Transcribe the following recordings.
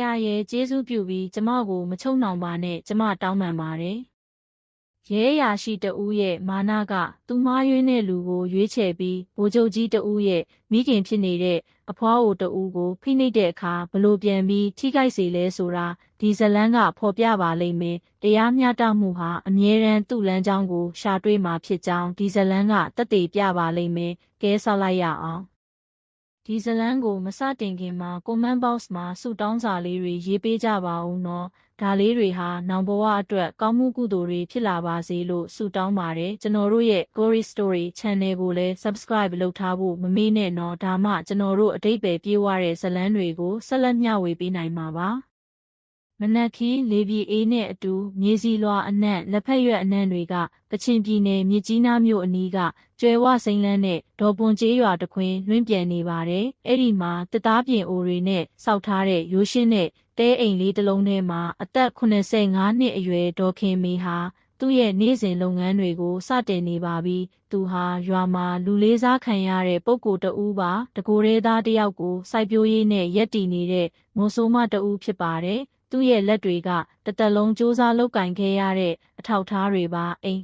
ရာရဲ့ကျေးဇူးပြုပြီးကျမကိုမချုံနှောင်ပါနဲ့ကျမတောင်းပန်ပါတယ်ရဲအရာရှိတဦးရဲ့မာနကသူမားရွေးတဲ့လူကိုရွေးချယ်ပြီးဗိုလ်ချုပ်ကြီးတဦးရဲ့မိခင်ဖြစ်နေတဲ့အဖွားအိုတဦးကိုဖိနှိပ်တဲ့အခါဘလို့ပြန်ပြီးထိခိုက်စေလဲဆိုတာဒီဇလန်းကဖော်ပြပါလိမ့်မယ်တရားမျှတမှုဟာအမြဲတမ်းသူ့လမ်းကြောင်းကိုရှာတွေ့မှာဖြစ်ကြောင်းဒီဇလန်းကတက်တည်ပြပါလိမ့်မယ်ကဲဆောက်လိုက်ရအောင် ဒီဇလန်းကိုမစတင်ခင်မှာ comment box မှာဆုတောင်းစာလေးတွေရေးပေးကြပါဦးနော်ဒါလေးတွေဟာနောင်ဘဝအတွက်ကောင်းမှုကုသိုလ်တွေဖြစ်လာပါစေလို့ဆုတောင်းပါတယ်ကျွန်တော်တို့ရဲ့ Glory Story Channel ကိုလည်း Subscribe လုပ်ထားဖို့မမေ့နဲ့နော်ဒါမှကျွန်တော်တို့အတိတ်ပဲပြေးွားတဲ့ဇလန်းတွေကိုဆက်လက်မျှဝေပေးနိုင်မှာပါ မနက်ခင်းလေပြေအေးနဲ့အတူမြေစီလွာအနက်လက်ဖက်ရွက်အနံ့တွေကကချင်ပြည်နယ်မြစ်ကြီးနားမြို့အနီးကကျွဲဝစိန်လန်းနဲ့ဒေါ်ပွန်ကျေးရွာတခွင်လွင့်ပြန်နေပါတယ်။အဲ့ဒီမှာတသားပြင်အိုတွေနဲ့စောက်ထားတဲ့ရိုးရှင်းတဲ့တဲအိမ်လေးတစ်လုံးထဲမှာအသက်85နှစ်အရွယ်ဒေါ်ခင်မေဟာသူ့ရဲ့နေ့စဉ်လုပ်ငန်းတွေကိုစတင်နေပါပြီ။သူဟာရွာမှာလူလေးစားခံရတဲ့ပုဂ္ဂိုလ်တဦးပါ။တကိုယ်ရေးသားတယောက်ကိုစိုက်ပျိုးရေးနဲ့ရက်တည်နေတဲ့မိုးဆိုးမတဦးဖြစ်ပါတယ်။ သူ့ရဲ့လက်တွေကတသက်လုံးစူးစမ်းလုပ်ကင်ခဲ့ရတဲ့အထောက်ထားတွေပါအိမ်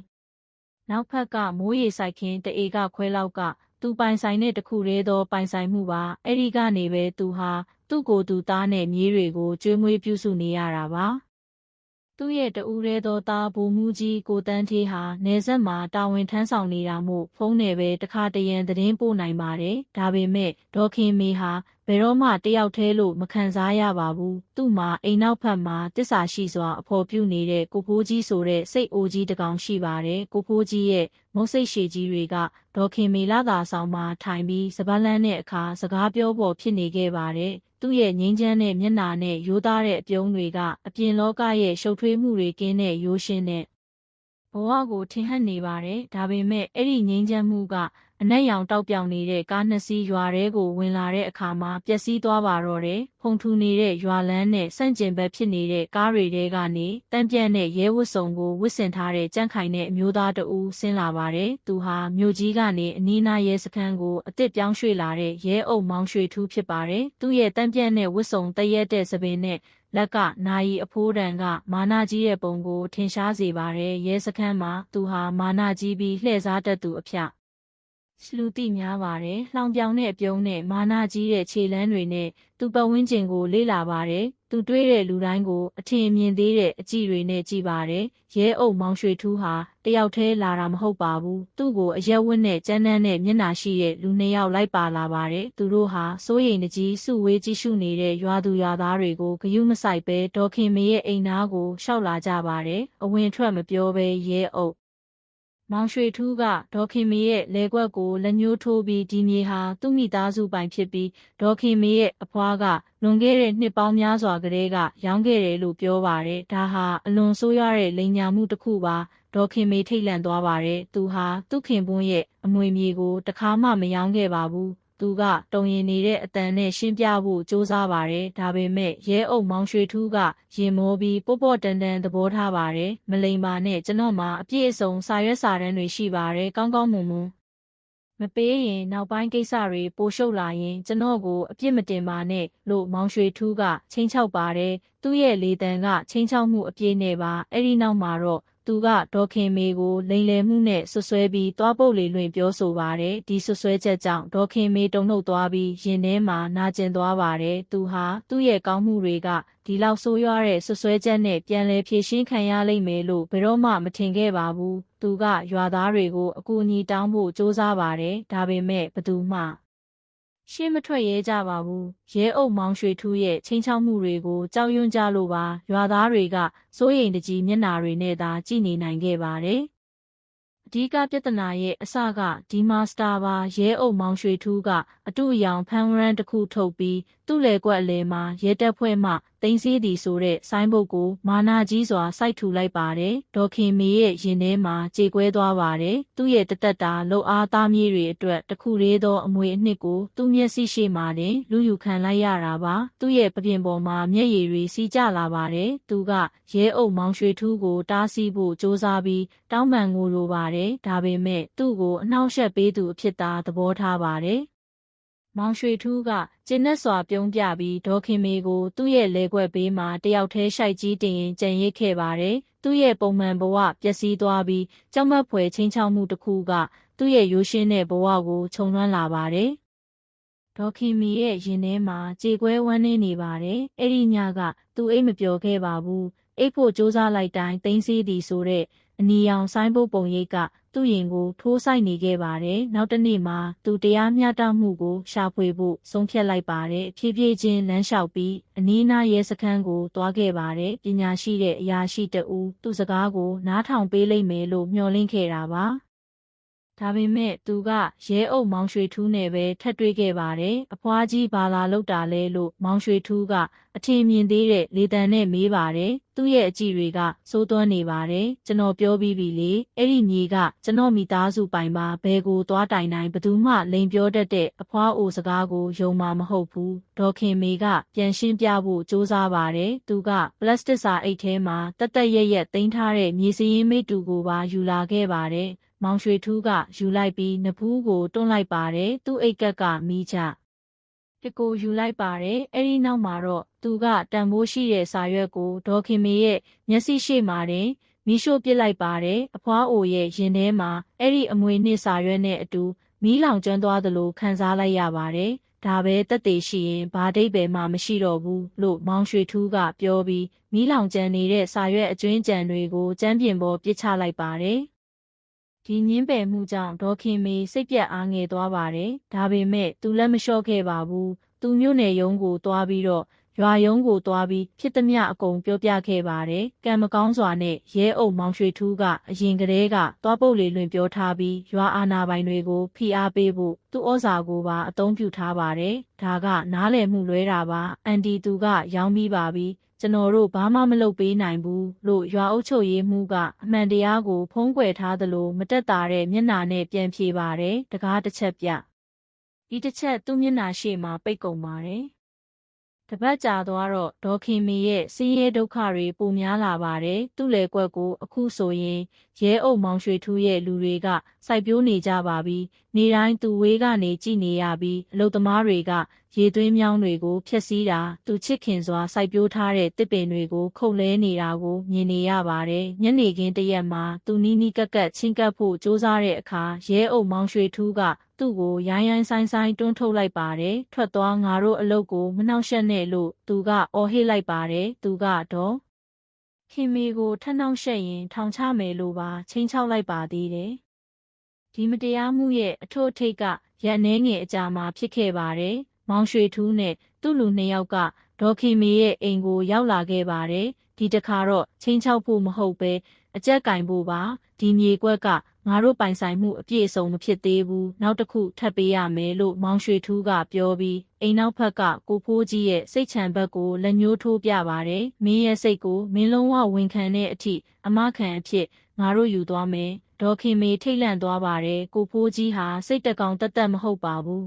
နောက်ဖက်ကမိုးရေဆိုင်ခင်းတအေကခွဲလောက်ကသူပိုင်ဆိုင်တဲ့တခုတည်းသောပိုင်ဆိုင်မှုပါအဲ့ဒီကနေပဲသူဟာသူ့ကိုယ်သူသားနဲ့မြေးတွေကိုကျွေးမွေးပြုစုနေရတာပါသူ့ရဲ့တဦးရဲသောသားဘူမူကြီးကိုတန်းသေးဟာနေဆက်မှာတာဝန်ထမ်းဆောင်နေတာမို့ဖုန်းနဲ့ပဲတခါတရံသတင်းပို့နိုင်ပါတယ်။ဒါပေမဲ့ဒေါခင်မေဟာ ဘယ်တော့မှတယောက်တည်းလို့မခံစားရပါဘူး။သူ့မှာအိမ်နောက်ဖက်မှာတစ္ဆာရှိစွာအဖော်ပြုနေတဲ့ကိုဖိုးကြီးဆိုတဲ့စိတ်အိုကြီးတကောင်ရှိပါတယ်။ကိုဖိုးကြီးရဲ့မုတ်စိတ်ရှည်ကြီးတွေကဒေါခင်မေလာသာဆောင်မှာထိုင်ပြီးစပတ်လန်းတဲ့အခါစကားပြောပေါ်ဖြစ်နေခဲ့ပါတယ်။သူ့ရဲ့ငိမ့်ချမ်းတဲ့မျက်နှာနဲ့ရိုးသားတဲ့အပြုံးတွေကအပြင်လောကရဲ့ရှုပ်ထွေးမှုတွေကင်းတဲ့ရိုးရှင်းတဲ့ ဘဝကိုထင်ဟပ်နေပါတယ်ဒါပေမဲ့အဲ့ဒီငိမ့်ချမ်းမှုကအနက်ရောင်တောက်ပြောင်နေတဲ့ကားနှစ်စီးရွာထဲကိုဝင်လာတဲ့အခါမှာပျက်စီးသွားပါတော့တယ်။ဖုန်ထူနေတဲ့ရွာလန်းနဲ့ဆန့်ကျင်ဘက်ဖြစ်နေတဲ့ကားတွေထဲကနေတန်းပြန့်တဲ့ရဲဝတ်စုံကိုဝတ်ဆင်ထားတဲ့ကြန့်ခိုင်တဲ့အမျိုးသားတဦးဆင်းလာပါတယ်။သူဟာမြို့ကြီးကနေအနီးနားရဲစခန်းကိုအစ်စ်ပြောင်းရွှေ့လာတဲ့ရဲအုပ်မောင်ရွှေထူးဖြစ်ပါတယ်။သူ့ရဲ့တန်းပြန့်တဲ့ဝတ်စုံတရက်တဲ့စပင်နဲ့ လက်ကနာယီအဖိုးတန်က မာနာကြီးရဲ့ပုံကို ထင်ရှားစေပါတယ်ရဲစခန်းမှာ သူဟာ မာနာကြီးပြီး လှည့်စားတတ်သူအဖျက် လူသိများပါတယ်။လှောင်ပြောင်တဲ့အပြုံးနဲ့မာနကြီးတဲ့ခြေလမ်းတွေနဲ့သူ့ပတ်ဝန်းကျင်ကိုလေ့လာပါတယ်။သူတွေးတဲ့လူတိုင်းကိုအထင်မြင်သေးတဲ့အကြည့်တွေနဲ့ကြည့်ပါတယ်။ရဲအုပ်မောင်ရွှေထူးဟာတယောက်တည်းလာတာမဟုတ်ပါဘူး။သူ့ကိုအရက်ဝတ်နဲ့ကြမ်းတမ်းတဲ့မျက်နှာရှိတဲ့လူနှစ်ယောက်လိုက်ပါလာပါတယ်။သူတို့ဟာစိုးရိမ်တကြီးစုဝေးကြည့်ရှုနေတဲ့ရွာသူရွာသားတွေကိုဂယုမဆိုင်ပဲဒေါခင်မေရဲ့အိမ်သားကိုရှောက်လာကြပါတယ်။အဝင်ထွက်မပြောဘဲရဲအုပ် မောင်ရွှေထူးကဒေါခင်မေရဲ့လဲကွက်ကိုလက်ညှိုးထိုးပြီးဒီမြေဟာသူ့မိသားစုပိုင်ဖြစ်ပြီးဒေါခင်မေရဲ့အဖွားကလွန်ခဲ့တဲ့နှစ်ပေါင်းများစွာကတည်းကရောင်းခဲ့တယ်လို့ပြောပါတယ်။ဒါဟာအလွန်ဆိုးရွားတဲ့လိန်ညာမှုတစ်ခုပါဒေါခင်မေထိတ်လန့်သွားပါတယ်။သူဟာသူ့ခင်ပွန်းရဲ့အမွေမြေကိုတခါမှမယောင်းခဲ့ပါဘူး။ သူကတုံရင်နေတဲ့အတန်နဲ့ရှင်းပြဖို့ကြိုးစားပါတယ်။ဒါပေမဲ့ရဲအုပ်မောင်ရွှေထူးကရင်မောပြီးပေါ့ပေါ့တန်တန်သဘောထားပါတယ်။မလိမ်ပါနဲ့ကျွန်တော်မှာအပြည့်အစုံစာရွက်စာတမ်းတွေရှိပါတယ်။ကောင်းကောင်းမွန်မွန်မပေးရင်နောက်ပိုင်းကိစ္စတွေပိုရှုပ်လာရင်ကျွန်တော်ကိုအပြစ်မတင်ပါနဲ့လို့မောင်ရွှေထူးကချင်းချောက်ပါတယ်။သူ့ရဲ့လေတံကချင်းချောက်မှုအပြည့်နဲ့ပါအဲ့ဒီနောက်မှာတော့ သူကဒေါခင်မေကိုလိန်လယ်မှုနဲ့ဆွဆွဲပြီးသွားပုတ်လေလွင်ပြောဆိုပါတယ်ဒီဆွဆွဲချက်ကြောင့်ဒေါခင်မေတုန်လှုပ်သွားပြီးရင်ထဲမှာနာကျင်သွားပါတယ်သူဟာသူ့ရဲ့ကောင်းမှုတွေကဒီလောက်ဆိုးရွားတဲ့ဆွဆွဲချက်နဲ့ပြန်လည်ဖြေရှင်းခံရလိမ့်မယ်လို့ဘယ်တော့မှမထင်ခဲ့ပါဘူးသူကရွာသားတွေကိုအကူအညီတောင်းဖို့စ조사ပါတယ်ဒါပေမဲ့ဘသူမှ ရှင်းမထွက်ရဲကြပါဘူးရဲအုပ်မောင်ရွှေထူးရဲ့ချင်းချောက်မှုတွေကိုကြောက်ရွံ့ကြလို့ပါရွာသားတွေကစိုးရိမ်တကြီးမျက်နာတွေနဲ့သာကြည်နေနိုင်ခဲ့ပါတယ်အဓိကပြဿနာရဲ့အစကဒီမာစတာပါရဲအုပ်မောင်ရွှေထူးကအတူအယောင်ဖန်ရန်တစ်ခုထုတ်ပြီးသူ့လေကွက်အလဲမှာရဲတပ်ဖွဲ့မှသိမ်းဆည်းသည်ဆိုတဲ့ဆိုင်းဘုတ်ကိုမာနာကြီးစွာစိုက်ထူလိုက်ပါတယ်ဒေါခင်မေရဲ့ရင်ထဲမှာကြေကွဲသွားပါတယ်သူ့ရဲ့တသက်တာလှုပ်အားသားမြေးတွေအတွက်တခုလေးသောအမွေအနှစ်ကိုသူ့မျက်စိရှိမှတင်လူယူခံလိုက်ရတာပါသူ့ရဲ့ပပြင်ပေါ်မှာမျက်ရည်တွေစီးကျလာပါတယ်သူကရဲအုပ်မောင်ရွှေထူးကိုတားဆီးဖို့စ조사ပြီးတောင်းပန်ငိုလိုပါတယ်ဒါပေမဲ့သူ့ကိုအနှောက်အယှက်ပေးသူအဖြစ်သာသဘောထားပါတယ် မောင်ရွှေထူးကကျင်းနဲ့စွာပြုံးပြပြီးဒေါခင်မေကို သူ့ရဲ့လဲခွက်ဘေးမှာတယောက်တည်းရှိုက်ကြီးတင်ရင်ကြံရစ်ခဲ့ပါတယ်။သူ့ရဲ့ပုံမှန်ဘဝပျက်စီးသွားပြီးကြောက်မက်ဖွယ်ချင်းချောက်မှုတစ်ခုက သူ့ရဲ့ရိုးရှင်းတဲ့ဘဝကိုခြုံလွှမ်းလာပါတယ်။ဒေါခင်မီရဲ့ရင်ထဲမှာကြေကွဲဝမ်းနည်းနေပါတယ်။အဲ့ဒီညကသူအိတ်မပြောခဲ့ပါဘူး။အိတ်ဖို့စူးစမ်းလိုက်တိုင်းတင်းစီးသည်ဆိုတဲ့ အနီရောင်ဆိုင်ဖို့ပုံရိပ်ကသူ့ရင်ကိုထိုးဆိုင်နေခဲ့ပါတယ်။နောက်တစ်နေ့မှာသူတရားမျှတမှုကိုရှာဖွေဖို့ဆုံးဖြတ်လိုက်ပါတယ်။ဖြည်းဖြည်းချင်းလမ်းလျှောက်ပြီးအနီးနားရဲစခန်းကိုတွားခဲ့ပါတယ်။ပညာရှိတဲ့အရာရှိတဦးသူ့စကားကိုနားထောင်ပေးလိမ့်မယ်လို့မျှော်လင့်ခဲ့တာပါ။ ဒါပေမဲ့သူကရဲအုပ်မောင်ရွှေထူးနဲ့ပဲထပ်တွေ့ခဲ့ပါတယ်။အဖွားကြီးဘာလာလောက်တာလဲလို့မောင်ရွှေထူးကအထင်မြင်သေးတဲ့လေတံနဲ့မေးပါတယ်။သူ့ရဲ့အကြည့်တွေကစိုးသွမ်းနေပါတယ်။ကျွန်တော်ပြောပြီးပြီလေ။အဲ့ဒီညီကကျွန်တော်မိသားစုပိုင်ပါဘယ်ကိုသွားတိုင်နိုင်ဘသူမှလိန်ပြောတတ်တဲ့အဖွားအိုစကားကိုယုံမှာမဟုတ်ဘူး။ဒေါခင်မေကပြန်ရှင်းပြဖို့စူးစမ်းပါတယ်။သူကပလတ်စတစ်စာအိတ်ထဲမှာတတ်တက်ရက်ရက်တင်ထားတဲ့မြေစည်းရင်းမိတူကိုပါယူလာခဲ့ပါတယ်။ မောင်ရွှေထူးကယူလိုက်ပြီးနဖူးကိုတွန်းလိုက်ပါတယ်သူ့အိတ်ကက်ကမိချတကိုယူလိုက်ပါတယ်အဲ့ဒီနောက်မှာတော့သူကတန်ဖိုးရှိတဲ့စာရွက်ကိုဒေါခင်မေရဲ့မျက်စိရှိမှတင်မီးရှို့ပစ်လိုက်ပါတယ်အဖွားအိုရဲ့ရင်ထဲမှာအဲ့ဒီအမွေနှစ်စာရွက်နဲ့အတူမီးလောင်ကျွမ်းသွားသလိုခံစားလိုက်ရပါတယ်ဒါပဲတက်သေးရှိရင်ဘာဒိတ်ပဲမှမရှိတော့ဘူးလို့မောင်ရွှေထူးကပြောပြီးမီးလောင်ကျန်နေတဲ့စာရွက်အကျွင်းကြံတွေကိုကျမ်းပြင်ပေါ်ပစ်ချလိုက်ပါတယ် ဒီညင်းပယ်မှုကြောင့်ဒေါခင်မေစိတ်ပြက်အားငယ်သွားပါတယ်။ဒါပေမဲ့သူလည်းမလျှော့ခဲ့ပါဘူး။သူမျိုးနယ်ရုံးကိုသွားပြီးတော့ရွာရုံးကိုသွားပြီးဖြစ်သမျှအကုန်ပြောပြခဲ့ပါတယ်။ကံမကောင်းစွာနဲ့ရဲအုပ်မောင်ရွှေထူးကအရင်ကတည်းကသွားပုတ်လေလွင်ပြောထားပြီးရွာအာဏာပိုင်တွေကိုဖိအားပေးဖို့သူ့ဩဇာကိုပါအသုံးပြုထားပါတယ်။ဒါကနားလည်မှုလွဲတာပါ။အန်တီသူကရောင်းပြီးပါပြီ။ ကျွန်တော်တို့ဘာမှမလုပ်ပေးနိုင်ဘူးလို့ရွာအုပ်ချုပ်ရေးမှူးကအမှန်တရားကိုဖုံးကွယ်ထားသလိုမတက်တာတဲ့မျက်နာနဲ့ပြန်ဖြေပါတယ်တကားတစ်ချက်ပြဒီတစ်ချက်သူ့မျက်နာရှေ့မှာပိတ်ကုန်ပါတယ်တပတ်ကြာသွားတော့ဒေါခင်မီရဲ့စင်းရဲဒုက္ခတွေပိုများလာပါတယ်သူ့လေကွက်ကိုအခုဆိုရင် ရဲအုပ်မောင်ရွှေထူးရဲ့လူတွေကစိုက်ပျိုးနေကြပါပြီနေတိုင်းသူဝေးကနေကြည်နေရပြီးအလုသမားတွေကရေသွင်းမြောင်းတွေကိုဖျက်ဆီးတာသူချစ်ခင်စွာစိုက်ပျိုးထားတဲ့တစ်ပင်တွေကိုခုတ်လဲနေတာကိုမြင်နေရပါတယ်ညနေခင်းတရက်မှာသူနီးနီးကပ်ကပ်ချင်းကပ်ဖို့စူးစမ်းတဲ့အခါရဲအုပ်မောင်ရွှေထူးကသူ့ကိုရိုင်းရိုင်းဆိုင်ဆိုင်တွန်းထုတ်လိုက်ပါတယ်ထွက်သွားငါတို့အလုတ်ကိုမနှောက်ယှက်နဲ့လို့သူကအော်ဟစ်လိုက်ပါတယ်သူကတော့ ခင်မီကိုထနှောက်ယှက်ရင် ထောင်ချမယ်လို့ပါချင်းချောက်လိုက်ပါသေးတယ်ဒီမတရားမှုရဲ့အထွတ်အထိပ်ကရက်နှဲငယ်အကြာမှာဖြစ်ခဲ့ပါတယ်မောင်ရွှေထူးနဲ့သူ့လူနှစ်ယောက်ကဒေါ်ခင်မီရဲ့အိမ်ကိုရောက်လာခဲ့ပါတယ်ဒီတခါတော့ချင်းချောက်ဖို့မဟုတ်ပဲ အကြက်ကင်ဖို့ပါဒီမြေကွက်ကငါတို့ပိုင်ဆိုင်မှုအပြည့်အစုံမဖြစ်သေးဘူးနောက်တစ်ခုထပ်ပေးရမယ်လို့မောင်ရွှေထူးကပြောပြီးအိမ်နောက်ဘက်ကကိုဖိုးကြီးရဲ့စိတ်ချမ်းဘက်ကိုလက်ညှိုးထိုးပြပါတယ်မင်းရဲ့စိတ်ကိုမင်းလုံးဝဝန်ခံတဲ့အထိအမခံအဖြစ်ငါတို့ယူသွားမယ်ဒေါ်ခင်မေထိတ်လန့်သွားပါတယ်ကိုဖိုးကြီးဟာစိတ်တကောင်တက်တက်မဟုတ်ပါဘူး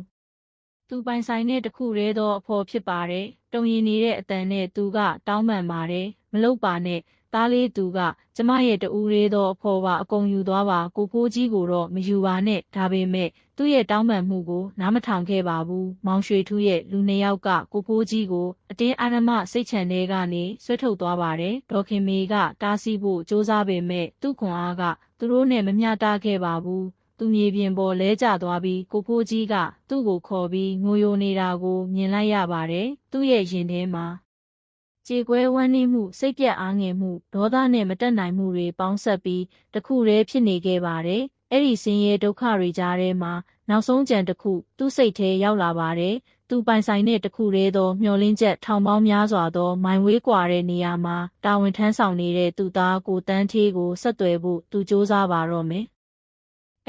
သူပိုင်ဆိုင်တဲ့တခုတည်းသောအဖော်ဖြစ်ပါတယ်တုံရင်နေတဲ့အတန်နဲ့သူကတောင်းပန်ပါတယ်မလုပ်ပါနဲ့ သားလေးသူကကျမရဲ့တူလေးသောအဖော်ပါအကုန်ယူသွားပါကိုဖိုးကြီးကိုတော့မယူပါနဲ့ဒါပေမဲ့သူ့ရဲ့တောင်းပန်မှုကိုနားမထောင်ခဲ့ပါဘူးမောင်ရွှေထူးရဲ့လူနှစ်ယောက်ကကိုဖိုးကြီးကိုအတင်းအာရမစိတ်ချန်ထဲကနေဆွဲထုတ်သွားပါတယ်ဒေါခင်မေကတားဆီးဖို့စ조사ပေမဲ့သူ့ခွန်အားကသူတို့နဲ့မမျှတခဲ့ပါဘူးသူမြေပြင်ပေါ်လဲကျသွားပြီးကိုဖိုးကြီးကသူ့ကိုခေါ်ပြီးငိုယိုနေတာကိုမြင်လိုက်ရပါတယ်သူ့ရဲ့ရင်ထဲမှာ ကြေကွဲဝမ်းနည်းမှုစိတ်ပြက်အားငယ်မှုဒေါသနဲ့မတက်နိုင်မှုတွေပေါင်းဆက်ပြီးတခုတည်းဖြစ်နေခဲ့ပါတယ်။အဲ့ဒီဆင်းရဲဒုက္ခတွေကြားထဲမှာနောက်ဆုံးကြံတစ်ခုသူ့စိတ်ထဲရောက်လာပါတယ်။သူပိုင်ဆိုင်တဲ့တခုတည်းသောမျောလင်းချက်ထောင်ပေါင်းများစွာသောမိုင်ဝေးကွာတဲ့နေရာမှာတာဝန်ထမ်းဆောင်နေတဲ့သူသားကိုတန်းသေးကိုဆက်သွယ်ဖို့သူစ조사ပါတော့မယ်။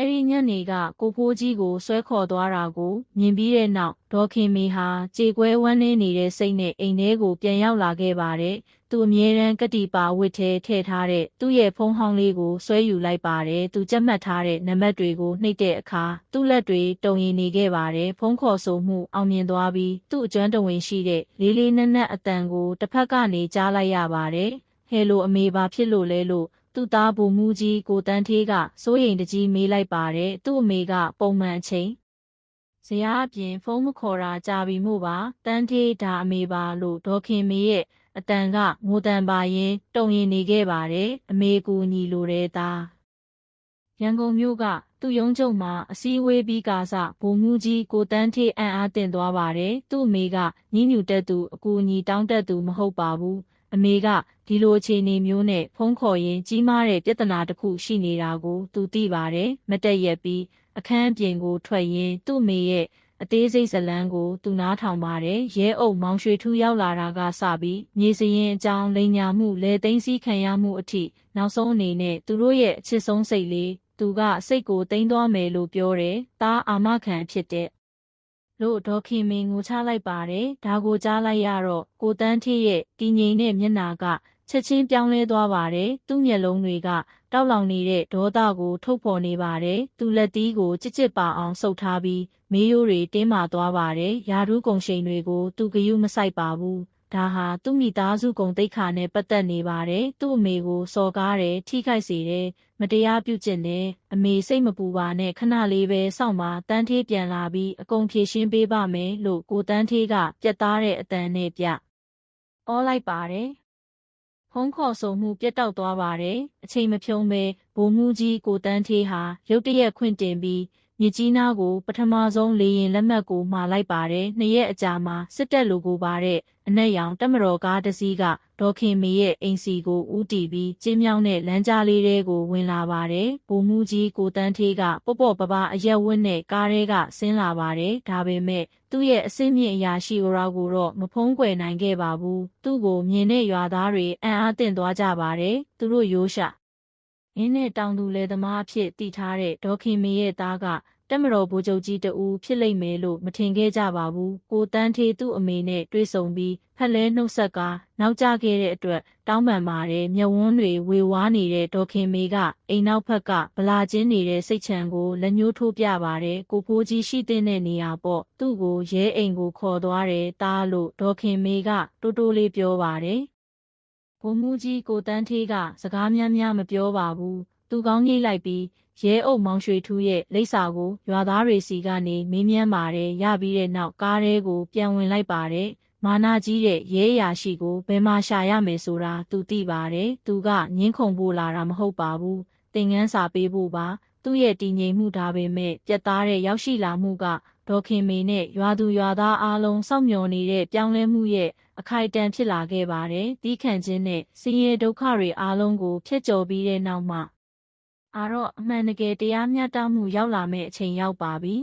အဲ့ဒီညနေကကိုဖိုးကြီးကိုဆွဲခေါ်သွားတာကိုမြင်ပြီးတဲ့နောက်ဒေါခင်မီဟာကြေကွဲဝမ်းနည်းနေတဲ့စိတ်နဲ့အိမ်ထဲကိုပြန်ရောက်လာခဲ့ပါတယ်။သူအမြဲတမ်းကတိပါဝတ်ထဲထည့်ထားတဲ့သူ့ရဲ့ဖုန်းဟောင်းလေးကိုဆွဲယူလိုက်ပါတယ်။သူကြက်မှတ်ထားတဲ့နံပါတ်တွေကိုနှိပ်တဲ့အခါသူ့လက်တွေတုံရင်နေခဲ့ပါတယ်။ဖုန်းခေါ်ဆိုမှုအောင်မြင်သွားပြီးသူ့အကျွမ်းတဝင်ရှိတဲ့လေးလေးနက်နက်အတန်ကိုတစ်ဖက်ကနေကြားလိုက်ရပါတယ်။ဟဲလိုအမေပါဖြစ်လို့လဲလို့ သူ့သားဗိုလ်မှူးကြီးကိုတန်းထေးကစိုးရိမ်တကြီးမေးလိုက်ပါတယ်သူ့အမေကပုံမှန်အချိန်ဇရာအပြင်ဖုန်းမခေါ်တာကြာပြီမို့ပါတန်းသေးဒါအမေပါလို့ဒေါ်ခင်မေရဲ့အတန်ကငိုတန်ပါရင်တုံရင်နေခဲ့ပါတယ်အမေကူညီလိုတဲ့သားရန်ကုန်မြို့ကသူ့ရုံးချုပ်မှာအစည်းအဝေးပြီးကာစဘုံမှုကြီးကိုတန်းထေးအံ့အားတင်သွားပါတယ်သူ့အမေကညှဉ်းညူတက်သူအကူအညီတောင်းတက်သူမဟုတ်ပါဘူးအမေက ဒီလိုအခြေအနေမျိုးနဲ့ဖုန်းခေါ်ရင်ကြီးမားတဲ့ပြဿနာတစ်ခုရှိနေတာကိုသူသိပါတယ်မတက်ရက်ပြီးအခန်းအပြင်ကိုထွက်ရင်းသူ့အမေရဲ့အသေးစိတ်ဇလန်းကိုသူနားထောင်ပါတယ်ရဲအုပ်မောင်ရွှေထူးရောက်လာတာကစပြီးမြေစရင်အကြောင်းလိန်ညာမှုလဲသိမ်းစည်းခံရမှုအထိနောက်ဆုံးအနေနဲ့သူတို့ရဲ့အချစ်ဆုံးစိတ်လေးသူကစိတ်ကိုတိမ့်သွားမယ်လို့ပြောတယ်။ဒါအာမခံဖြစ်တဲ့လို့ဒေါခင်မင်းငိုချလိုက်ပါတယ်။ဒါကိုကြားလိုက်ရတော့ကိုတန်းထေးရဲ့တည်ငြိမ်တဲ့မျက်နာက ချက်ချင်းပြောင်းလဲသွားပါတယ်။သူ့မျက်လုံးတွေကတောက်လောင်နေတဲ့ဒေါသကိုထုတ်ဖော်နေပါတယ်။သူလက်သီးကိုကြစ်ကြစ်ပါအောင်ဆုပ်ထားပြီးမေးရိုးတွေတင်းမာသွားပါတယ်။ယာရုကုံရှိန်တွေကိုသူဂယုမဆိုင်ပါဘူး။ဒါဟာသူ့မိသားစုကုံတိတ်ခါနဲ့ပတ်သက်နေပါတယ်။သူ့အမေကိုစော်ကားတယ်ထိခိုက်စေတယ်မတရားပြုကျင့်တယ်အမေစိတ်မပူပါနဲ့ခဏလေးပဲစောင့်ပါတန်းသေးပြန်လာပြီးအကုန်ဖြေရှင်းပေးပါမယ်လို့ကိုတန်းသေးကပြတ်သားတဲ့အတန်နဲ့ပြ။အောလိုက်ပါတယ် ဖုံးခေါ်ဆိုမှုပြတ်တောက်သွားပါတယ်အချိန်မဖြုံးပဲဘိုးမှုကြီးကိုတန်းသေးဟာရုတ်တရက်ခွင့်တင်ပြီးမြကြီးနားကိုပထမဆုံးလေရင်လက်မှတ်ကိုမှာလိုက်ပါတယ်။နှစ်ရက်အကြာမှာစစ်တပ်လိုကိုပါတဲ့ အနက်ရောင်တက်မတော်ကားတစ်စီးကဒေါခင်မေရဲ့အိမ်စီကိုဦးတီပြီးကျင်းမြောင်းတဲ့လမ်းကြားလေးတွေကိုဝင်လာပါတယ်။ဗိုလ်မှူးကြီးကိုတန်းထေးကပေါ့ပေါ့ပပအရက်ဝတ်နဲ့ကားတွေကဆင်းလာပါတယ်။ဒါပေမဲ့သူ့ရဲ့အစစ်မြင့်အရာရှိအရာကိုတော့မဖုံးကွယ်နိုင်ခဲ့ပါဘူး။သူ့ကိုမြင်တဲ့ရွာသားတွေအံ့အားသင့်သွားကြပါတယ်။သူတို့ရိုးရှာအင်းနဲ့တောင်သူလယ်သမားအဖြစ်တည်ထားတဲ့ဒေါခင်မေရဲ့သားက တက်မတော်ဗိုလ်ချုပ်ကြီးတဦးဖြစ်လိမ့်မယ်လို့မထင်ခဲ့ကြပါဘူးကိုတန်းထေးသူ့အမေနဲ့တွေ့ဆုံပြီးဖက်လဲနှုတ်ဆက်ကာနောက်ကျခဲ့တဲ့အတွက်တောင်းပန်ပါတယ်မျက်ဝန်းတွေဝေဝါးနေတဲ့ဒေါခင်မေကအိမ်နောက်ဘက်ကဗလာချင်းနေတဲ့စိတ်ချံကိုလက်ညှိုးထိုးပြပါတယ်ကိုဖိုးကြီးရှိတဲ့နေရာပေါ့သူ့ကိုရဲအိမ်ကိုခေါ်သွားတယ်တားလို့ဒေါခင်မေကတိုးတိုးလေးပြောပါတယ်ဘုံမူကြီးကိုတန်းထေးကစကားများများမပြောပါဘူး သူကောင်းကြီးလိုက်ပြီးရဲအုပ်မောင်ရွှေထူးရဲ့လိပ်စာကိုရွာသားတွေစီကနေမေးမြန်းပါတယ်ရပြီးတဲ့နောက်ကားထဲကိုပြန်ဝင်လိုက်ပါတယ်မာနာကြီးတဲ့ရဲရာရှိကိုဘယ်မှာရှာရမယ်ဆိုတာသူသိပါတယ်သူကငင်းခုန်ဖို့လာတာမဟုတ်ပါဘူးသင်ငန်းစာပေးဖို့ပါသူ့ရဲ့တည်ငြိမ်မှုဒါပေမဲ့ပြတ်သားတဲ့ရောက်ရှိလာမှုကဒေါခင်မေနဲ့ရွာသူရွာသားအားလုံးစောင့်မျှော်နေတဲ့ပြောင်းလဲမှုရဲ့အခိုက်အတန့်ဖြစ်လာခဲ့ပါတယ်။တီးခန့်ခြင်းနဲ့စင်ရဲဒုက္ခတွေအားလုံးကိုဖျက်ကျော်ပြီးတဲ့နောက်မှာ အားတော့အမှန်တကယ်တရားမျှတမှုရောက်လာမယ့်အချိန်ရောက်ပါပြီ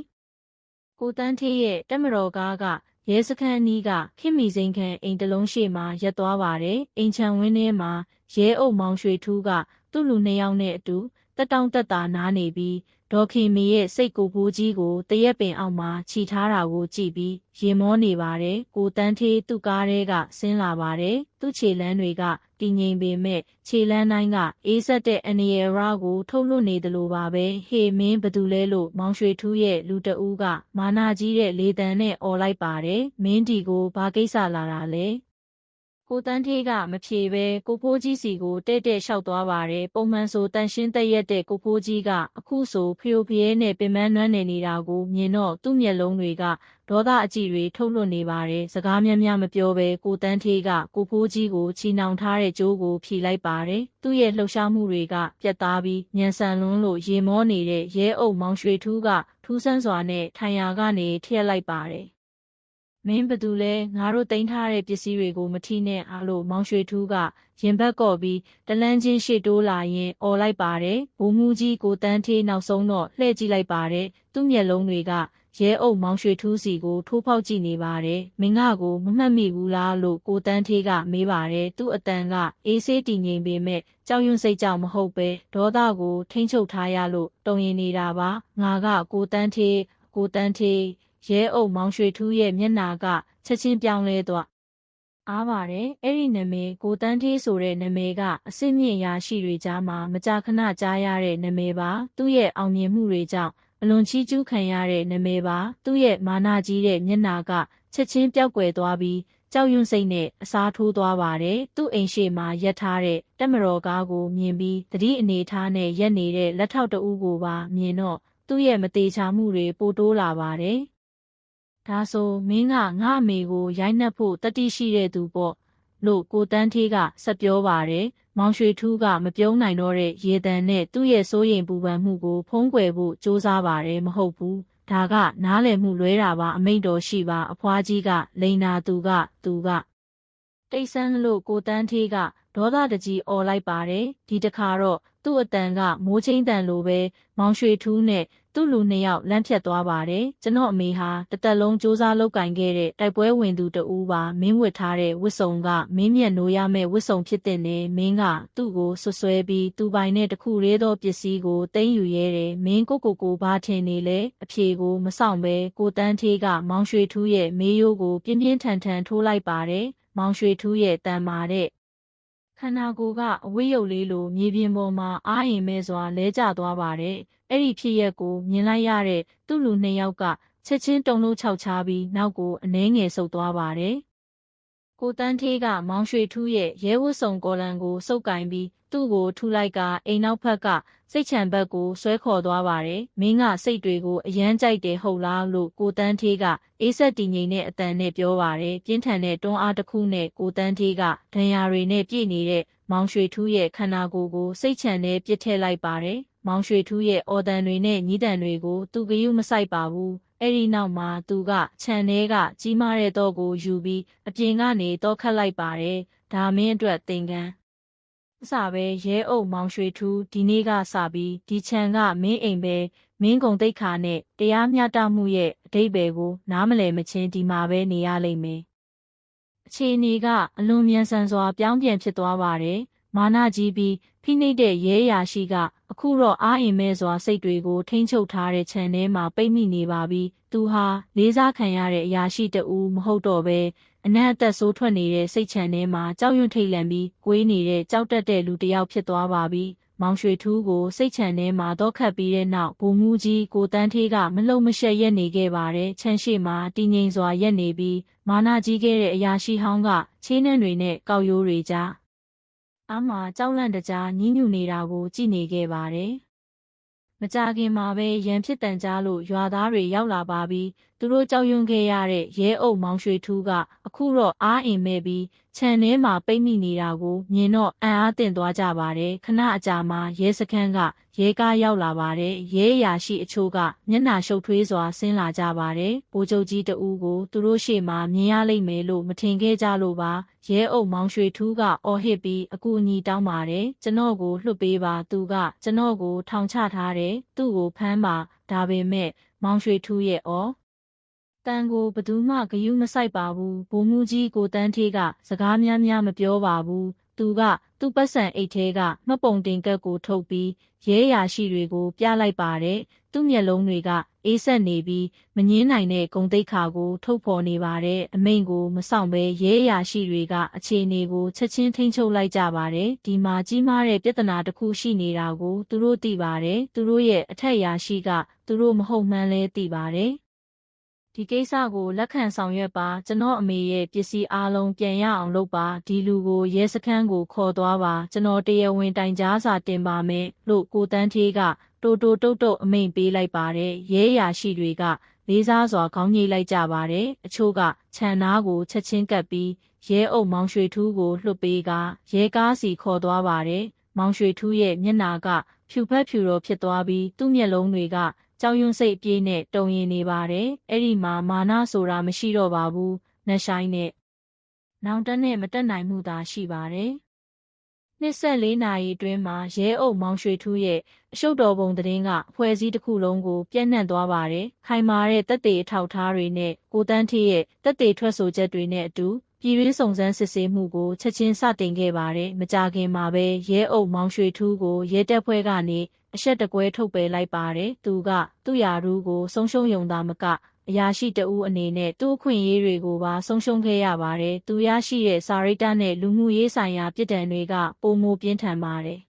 ။ကိုတန်းထေးရဲ့တက်မတော်ကားကရဲစခန်းနီးကခင်မီစိန်ခန့်အိမ်တလုံးရှိမှရက်သွားပါတယ်။အိမ်ချံဝင်းထဲမှာရဲအုပ်မောင်ရွှေထူးကသူ့လူနှစ်ယောက်နဲ့အတူ တက်တောင့်တက်တာနားနေပြီးဒေါ်ခင်မီရဲ့စိတ်ကိုပိုးကြီးကိုတရက်ပင်အောက်မှာခြိထားတာကိုကြည့်ပြီးရင်မောနေပါတယ်ကိုတန်းသေးသူ့ကားထဲကဆင်းလာပါတယ်သူ့ခြေလမ်းတွေကတည်ငြိမ်ပေမဲ့ခြေလမ်းတိုင်းကအေးဆက်တဲ့အနေရရာကိုထုတ်လွှတ်နေတယ်လို့ပါပဲဟေမင်းဘသူလဲလို့မောင်ရွှေထူးရဲ့လူတအူးကမာနာကြီးတဲ့လေတံနဲ့អော်လိုက်ပါတယ်မင်းဒီကိုဘာကိစ္စလာတာလဲ ကိုတန်းထေးကမဖြေပဲကိုဖိုးကြီးစီကိုတဲ့တဲ့လျှောက်သွားပါတယ်ပုံမှန်ဆိုတန်ရှင်းသက်ရက်တဲ့ကိုဖိုးကြီးကအခုဆိုဖျို့ဖျဲနဲ့ပင်မနှွမ်းနေနေတာကိုမြင်တော့သူ့မျက်လုံးတွေကဒေါသအကြည့်တွေထုတ်လွှတ်နေပါတယ်စကားများများမပြောပဲကိုတန်းထေးကကိုဖိုးကြီးကိုချီနှောင်ထားတဲ့ကြိုးကိုဖြီလိုက်ပါတယ်သူ့ရဲ့လှုပ်ရှားမှုတွေကပြတ်သားပြီးညံဆန်လွန်းလို့ရေမောနေတဲ့ရဲအုပ်မောင်ရွှေထူးကထူးဆန်းစွာနဲ့ထိုင်ရာကနေထည့်လိုက်ပါတယ် မင်းဘသူလဲငါတို့တင်ထားတဲ့ပစ္စည်းတွေကိုမထိနဲ့အားလို့မောင်ရွှေထူးကရင်ဘက်ကော့ပြီးတလန်းချင်းရှေ့တိုးလာရင်អော်လိုက်ပါတယ်ဘိုးမူကြီးကိုတန်းသေးနောက်ဆုံးတော့လှည့်ကြည့်လိုက်ပါတယ်သူ့မျက်လုံးတွေကရဲအုပ်မောင်ရွှေထူးစီကိုထိုးဖောက်ကြည့်နေပါတယ်မင်းကကိုမမှတ်မိဘူးလားလို့ကိုတန်းသေးကမေးပါတယ်သူ့အတန်ကအေးဆေးတည်ငြိမ်ပေမဲ့ကြောက်ရွံ့စိတ်ကြောင့်မဟုတ်ပဲဒေါသကိုထိမ့်ချုပ်ထားရလို့တုံရင်နေတာပါငါကကိုတန်းသေးကိုတန်းသေး ရဲအုပ်မောင်ရွှေထူးရဲ့မျက်နာကချက်ချင်းပြောင်းလဲသွားအားပါတယ်အဲ့ဒီနာမည်ကိုတန်းသေးဆိုတဲ့နာမည်ကအစစ်မြင့်ရာရှိတွေကြားမှာမကြာခဏကြားရတဲ့နာမည်ပါသူ့ရဲ့အောင်မြင်မှုတွေကြောင့်အလွန်ချီးကျူးခံရတဲ့နာမည်ပါသူ့ရဲ့မာနကြီးတဲ့မျက်နာကချက်ချင်းပြောက်ကွယ်သွားပြီးကြောက်ရွံ့စိတ်နဲ့အစားထိုးသွားပါတယ်သူ့အိမ်ရှိမှာရက်ထားတဲ့တက်မတော်ကားကိုမြင်ပြီးတတိအနေထားနဲ့ရက်နေတဲ့လက်ထောက်တဦးကိုပါမြင်တော့သူ့ရဲ့မသေးချာမှုတွေပိုတိုးလာပါတယ် ဒါဆိုမင်းကငါအမေကိုရိုက်နှက်ဖို့တတိရှိတဲ့သူပေါ့လို့ကိုတန်းသေးကဆက်ပြောပါတယ်မောင်ရွှေထူးကမပြုံးနိုင်တော့တဲ့ရေတံနဲ့သူ့ရဲ့စိုးရိမ်ပူပန်မှုကိုဖုံးကွယ်ဖို့စူးစမ်းပါတယ်မဟုတ်ဘူးဒါကနားလည်မှုလွဲတာပါအမိန့်တော်ရှိပါအဖွားကြီးကလိန်နာသူကသူကတိတ်ဆန်းလို့ကိုတန်းသေးကဒေါသတကြီးអော်လိုက်ပါတယ်ဒီတခါတော့သူ့အတန်ကမိုးချင်းတန်လိုပဲမောင်ရွှေထူးနဲ့ သူ့လူနှစ်ယောက်လမ်းဖြတ်သွားပါတယ်ကျွန်တော်အမေဟာတသက်လုံးစူးစမ်းလုပ်ကင်ခဲ့တဲ့တိုက်ပွဲဝင်သူတဦးပါမင်းဝတ်ထားတဲ့ဝတ်စုံကမင်းမြတ်နိုးရမယ့်ဝတ်စုံဖြစ်တဲ့နဲ့မင်းကသူ့ကိုဆွဆွဲပြီးသူပိုင်တဲ့တခုရဲသောပစ္စည်းကိုတင်းယူရဲတယ်မင်းကိုကိုကိုဘာထင်နေလဲအဖြေကိုမဆောင်ပဲကိုတန်းသေးကမောင်ရွှေထူးရဲ့မေးရိုးကိုပြင်းပြင်းထန်ထန်ထိုးလိုက်ပါတယ်မောင်ရွှေထူးရဲ့တန်မာတဲ့ခန္ဓာကိုယ်ကအဝိယုတ်လေးလိုမြေပြင်ပေါ်မှာအားရင်မဲ့စွာလဲကျသွားပါတယ်။ အဲ့ဒီဖြစ်ရက်ကိုမြင်လိုက်ရတဲ့သူ့လူနှစ်ယောက်ကချက်ချင်းတုံလို့ခြောက်ချပြီးနောက်ကိုအနှဲငယ်ဆုတ်သွားပါတယ်။ကိုတန်းသေးကမောင်ရွှေထူးရဲ့ရဲဝတ်စုံကော်လန်ကိုစုပ်ကင်ပြီးသူ့ကိုထူလိုက်ကအိမ်နောက်ဖက်ကစိတ်ချံဘက်ကိုဆွဲခေါ်သွားပါတယ်။မင်းကစိတ်တွေကိုအယမ်းကြိုက်တယ်ဟုတ်လားလို့ကိုတန်းသေးကအေးဆက်တည်ငြိမ်တဲ့အတန်နဲ့ပြောပါတယ်။ပြင်းထန်တဲ့တွန်းအားတစ်ခုနဲ့ကိုတန်းသေးကဒဏ်ရာတွေနဲ့ပြည့်နေတဲ့မောင်ရွှေထူးရဲ့ခန္ဓာကိုယ်ကိုစိတ်ချံနဲ့ပြစ်ထည့်လိုက်ပါတယ်။ မောင်ရွှေထူးရဲ့အော်တန်တွေနဲ့ညီးတန်တွေကိုသူကယူမဆိုင်ပါဘူး။အဲ့ဒီနောက်မှာသူကခြံထဲကကြီးမားတဲ့တော့ကိုယူပြီးအပြင်ကနေတော့ခတ်လိုက်ပါတယ်။ဒါမင်းအတွက်သင်္ကန်းအစပဲရဲအုပ်မောင်ရွှေထူးဒီနေ့ကစပြီးဒီခြံကမင်းအိမ်ပဲမင်းကုံတိတ်ခါနဲ့တရားမျှတမှုရဲ့အတိတ်ပဲကို နားမလည်မချင်းဒီမှာပဲနေရလိမ့်မယ်အခြေအနေကအလွန်မြန်ဆန်စွာပြောင်းပြန်ဖြစ်သွားပါတယ်မာနကြီးပြီးဖိနှိပ်တဲ့ရဲရာရှိက အခုတော့အားအင်မဲ့စွာစိတ်တွေကိုထိမ့်ချုပ်ထားတဲ့ခြံထဲမှာပိတ်မိနေပါပြီသူဟာလေးစားခံရတဲ့အရာရှိတဦးမဟုတ်တော့ပဲအနက်အသက်ဆိုးထွက်နေတဲ့စိတ်ချမ်းထဲမှာကြောက်ရွံ့ထိတ်လန့်ပြီးကွေးနေတဲ့ကြောက်တက်တဲ့လူတစ်ယောက်ဖြစ်သွားပါပြီ။မောင်ရွှေထူးကိုစိတ်ချမ်းထဲမှာတော့ခတ်ပြီးတဲ့နောက်ဘုံမူကြီးကိုတန်းသေးကမလုံမရှက်ရက်နေခဲ့ပါတယ်။ချမ်းရှိမှာတည်ငြိမ်စွာရက်နေပြီးမာနာကြီးခဲ့တဲ့အရာရှိဟောင်းကချေးနှံတွေနဲ့ကောက်ရိုးတွေကြား အမှကြောက်လန့်တကြားညှဉ်းညူနေတာကိုကြည့်နေခဲ့ပါတယ်။မကြခင်မှာပဲရန်ဖြစ်တန်ကြားလို့ရွာသားတွေရောက်လာပါပြီးသူတို့ကြောက်ရွံ့ခဲ့ရတဲ့ရဲအုပ်မောင်ရွှေထူးကအခုတော့အားအင်မဲ့ပြီးခြံထဲမှာပိတ်မိနေတာကိုမြင်တော့အံ့အားသင့်သွားကြပါတယ်ခဏအကြာမှာရဲစခန်းကရဲကားရောက်လာပါတယ်ရဲအရာရှိအချို့ကမျက်နှာရှုပ်ထွေးစွာဆင်းလာကြပါတယ်ဗိုလ်ချုပ်ကြီးတဦးကိုသူတို့ရှေ့မှာမြင်ရလိမ့်မယ်လို့မထင်ခဲ့ကြလို့ပါရဲအုပ်မောင်ရွှေထူးကအော်ဟစ်ပြီးအကူအညီတောင်းပါတယ်ကျွန်တော်ကိုလွှတ်ပေးပါသူကကျွန်တော်ကိုထောင်ချထားတယ်သူ့ကိုဖမ်းပါဒါပေမဲ့မောင်ရွှေထူးရဲ့အော် တန်ကိုဘသူမှဂယုမဆိုင်ပါဘူးဘိုးမူကြီးကိုတန်းသေးကစကားများများမပြောပါဘူးသူကသူ့ပတ်စံအိတ်ထဲကမှတ်ပုံတင်ကက်ကိုထုတ်ပြီးရဲရာရှိတွေကို ပြလိုက်ပါတယ်သူ့မျက်လုံးတွေကအေးဆက်နေပြီးမငင်းနိုင်တဲ့ဂုံတိတ်ခါကို ထုတ်ဖော်နေပါတယ်အမိန်ကိုမဆောင်ပဲရဲရာရှိတွေကအခြေအနေကိုချက်ချင်းထိန်းချုပ်လိုက်ကြပါတယ်ဒီမှာကြီးမားတဲ့ပြဿနာတစ်ခုရှိနေတာကို သူတို့သိပါတယ်သူတို့ရဲ့အထက်ရာရှိက သူတို့မဟုတ်မှန်းလဲသိပါတယ် ဒီကိစ္စကိုလက်ခံဆောင်ရွက်ပါကျွန်တော်အမေရဲ့ပစ္စည်းအားလုံးပြန်ရအောင်လုပ်ပါဒီလူကိုရဲစခန်းကိုခေါ်သွားပါကျွန်တော်တရားဝင်တိုင်ကြားစာတင်ပါမယ်လို့ကိုတန်းသေးကတိုးတိုးတုတ်တုတ်အမိန်ပေးလိုက်ပါတယ်ရဲရာရှိတွေကလေးစားစွာခေါင်းငိတ်လိုက်ကြပါတယ်အချို့ကခြံနာကိုချက်ချင်းကပ်ပြီးရဲအုပ်မောင်ရွှေထူးကိုလွှတ်ပေးကရဲကားစီခေါ်သွားပါတယ်မောင်ရွှေထူးရဲ့မျက်နာကဖြူဖက်ဖြူတော့ဖြစ်သွားပြီးသူ့မျက်လုံးတွေက ကြောင်ရွံ့စိတ်အပြေးနဲ့တုံရင်နေပါတယ်အဲ့ဒီမှာမာနဆိုတာမရှိတော့ပါဘူးနှဆိုင်နဲ့နောင်တနဲ့မတက်နိုင်မှုသာရှိပါတယ် 24နာရီအတွင်းမှာရဲအုပ်မောင်ရွှေထူးရဲ့အရှုပ်တော်ပုံသတင်းကဖွဲ့စည်းတစ်ခုလုံးကိုပြန့်နှံ့သွားပါတယ်။ခိုင်မာတဲ့တပ်တွေအထောက်ထားတွေနဲ့ကိုတန်းထေးရဲ့တပ်တွေထွက်ဆိုချက်တွေနဲ့အတူပြည်ရင်းစုံစမ်းစစ်ဆေးမှုကိုချက်ချင်းစတင်ခဲ့ပါတယ်။မကြခင်မှာပဲရဲအုပ်မောင်ရွှေထူးကိုရဲတပ်ဖွဲ့ကနေအဆက်တကွဲထုတ်ပယ်လိုက်ပါတယ်။သူကသူ့ယာရူးကိုဆုံးရှုံးယုံသားမက အရာရှိတဦးအနေနဲ့သူ့အခွင့်အရေးတွေကိုပါဆုံးရှုံးခဲ့ရပါတယ်။သူရရှိတဲ့စာရိတ္တနဲ့လူမှုရေးဆိုင်ရာပြစ်ဒဏ်တွေကပုံမိုပြင်းထန်ပါတယ်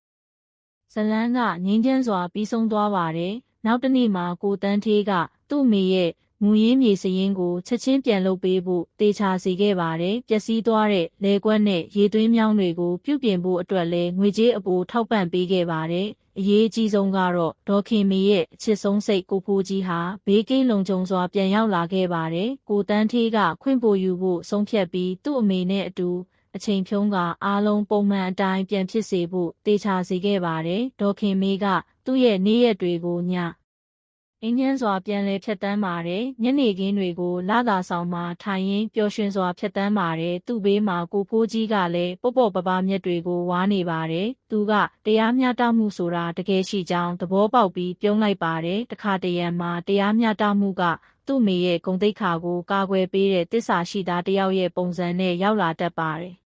။ဇလန်းကငင်းချမ်းစွာပြီးဆုံးသွားပါတယ်။နောက်တစ်နေ့မှာကိုတန်းသေးကသူ့မိရဲ့မူရင်းမြေစရင်ကိုချက်ချင်းပြန်လုပ်ပေးဖို့တေချာစေခဲ့ပါတယ်။ပျက်စီးသွားတဲ့လေကွက်နဲ့ရေသွင်းမြောင်းတွေကိုပြုပြင်ဖို့အတွက်လည်းငွေကြေးအပိုထောက်ပံ့ပေးခဲ့ပါတယ်။ အရေးအကြီးဆုံးကတော့ဒေါခင်မီရဲ့အချစ်ဆုံးစိတ်ကိုဖိုးကြီးဟာဘေးကင်းလုံခြုံစွာပြန်ရောက်လာခဲ့ပါတယ်။ကိုတန်းထေးကခွင့်ပိုယူဖို့ဆုံးဖြတ်ပြီးသူ့အမေနဲ့အတူအချိန်ဖြုံးကအားလုံးပုံမှန်အတိုင်းပြန်ဖြစ်စေဖို့တေချာစေခဲ့ပါတယ်။ဒေါခင်မေးကသူ့ရဲ့နေ့ရက်တွေကိုည အင်းညမ်းစွာပြန်လဲဖြတ်တန်းပါတယ်။ညနေခင်းတွေကိုလာသာဆောင်မှာထိုင်ရင်းပျော်ရွှင်စွာဖြတ်တန်းပါတယ်။သူ့ဘေးမှာကိုဖိုးကြီးကလည်းပေါ့ပေါ့ပပမျက်တွေကိုဝါနေပါတယ်။သူကတရားမျှတမှုဆိုတာတကယ်ရှိကြောင်းသဘောပေါက်ပြီးပြုံးလိုက်ပါတယ်။တခါတရံမှာတရားမျှတမှုကသူ့မေရဲ့ဂုံတိတ်ခါကိုကာကွယ်ပေးတဲ့တစ္ဆာရှိသားတစ်ယောက်ရဲ့ပုံစံနဲ့ရောက်လာတတ်ပါတယ်။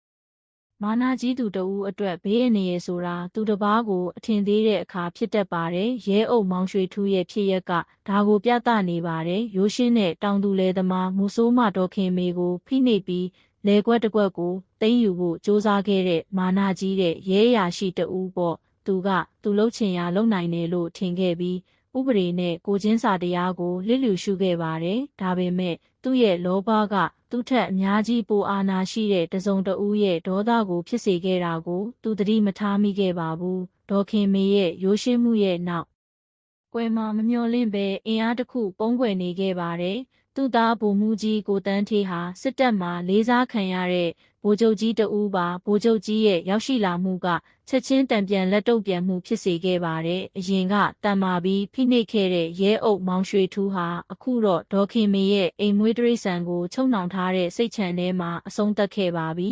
မာနာကြီးသူတဦးအတွက်ဘေးအန္တရာယ်ဆိုတာသူတစ်ပါးကိုအထင်သေးတဲ့အခါဖြစ်တတ်ပါတယ်။ရဲအုပ်မောင်ရွှေထူးရဲ့ဖြစ်ရက်ကဒါကိုပြသနေပါတယ်။ရိုးရှင်းတဲ့တောင်သူလယ်သမားမူဆိုးမတော်ခင်မေကိုဖိနှိပ်ပြီးလဲကွက်တစ်ကွက်ကိုသိမ်းယူဖို့စ조사ခဲ့တဲ့မာနာကြီးတဲ့ရဲအရာရှိတဦးပေါ့။သူကသူလှုပ်ချင်ရာလုံနိုင်တယ်လို့ထင်ခဲ့ပြီး ဥပဒေနဲ့ကိုချင်းစာတရားကိုလစ်လျူရှုခဲ့ပါတယ်။ဒါပေမဲ့သူ့ရဲ့လောဘကသူ့ထက်အများကြီးပိုအာနာရှိတဲ့တစုံတဦးရဲ့ဒေါသကိုဖြစ်စေခဲ့တာကို သူသတိမထားမိခဲ့ပါဘူး။ဒေါခင်မေရဲ့ရိုးရှင်းမှုရဲ့နောက်ကွယ်မှာမမျော်လင့်ပဲအင်အားတစ်ခုပုံးကွယ်နေခဲ့ပါတယ်။သူ့သားဗိုလ်မှူးကြီးကိုတန်းထေးဟာစစ်တပ်မှလေးစားခံရတဲ့ဗိုလ်ချုပ်ကြီးတဦးပါဗိုလ်ချုပ်ကြီးရဲ့ရောက်ရှိလာမှုက ချက်ချင်းတံပြန်လက်တုပ်ပြန်မှုဖြစ်စေခဲ့ပါတယ်။အရင်ကတန်မာပြီးဖိနှိပ်ခဲ့တဲ့ရဲအုပ်မောင်ရွှေထူးဟာအခုတော့ဒေါခင်မေရဲ့အိမ်မွေးတရိษံကိုချုံနှောင်ထားတဲ့စိတ်ချမ်းထဲမှာအဆုံးသတ်ခဲ့ပါပြီ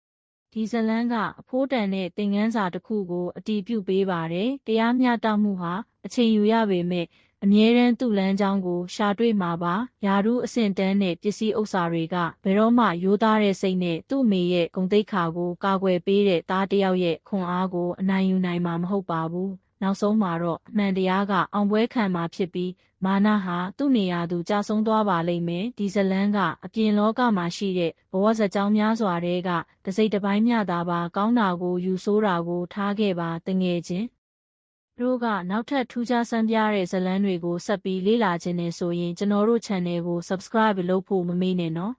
။ဒီဇလန်းကအဖိုးတန်တဲ့သင်ငန်းစာတစ်ခုကိုအတီးပြုတ်ပေးပါတယ်။တရားမျှတမှုဟာအချိန်ယူရပေမဲ့ အမြဲတမ်းသူ့လမ်းကြောင်းကိုရှာတွေ့မှာပါယာရုအဆင့်တန်းတဲ့ပစ္စည်းဥစ္စာတွေကဘယ်တော့မှရိုးသားတဲ့စိတ်နဲ့သူ့မေရဲ့ဂုံတိတ်ခါကိုကာကွယ်ပေးတဲ့သားတစ်ယောက်ရဲ့ခွန်အားကိုအနိုင်ယူနိုင်မှာမဟုတ်ပါဘူးနောက်ဆုံးမှာတော့အမှန်တရားကအောင်ပွဲခံမှာဖြစ်ပြီးမာနဟာသူ့နေရာသူကြာဆုံးသွားပါလိမ့်မယ်ဒီဇလန်းကအပြင်လောကမှာရှိတဲ့ဘဝဇာကြောင်းများစွာတဲကတစိမ့်တစ်ပိုင်းမျှသာပါကောင်းတာကိုယူဆိုးတာကိုထားခဲ့ပါတငယ်ချင်း တို့ကနောက်ထပ်ထူးခြားဆန်းပြတဲ့ဇာတ်လမ်းတွေကိုဆက်ပြီးလေ့လာခြင်းနဲ့ဆိုရင်ကျွန်တော်တို့ channel ကို subscribe လုပ်ဖို့မမေ့နဲ့နော်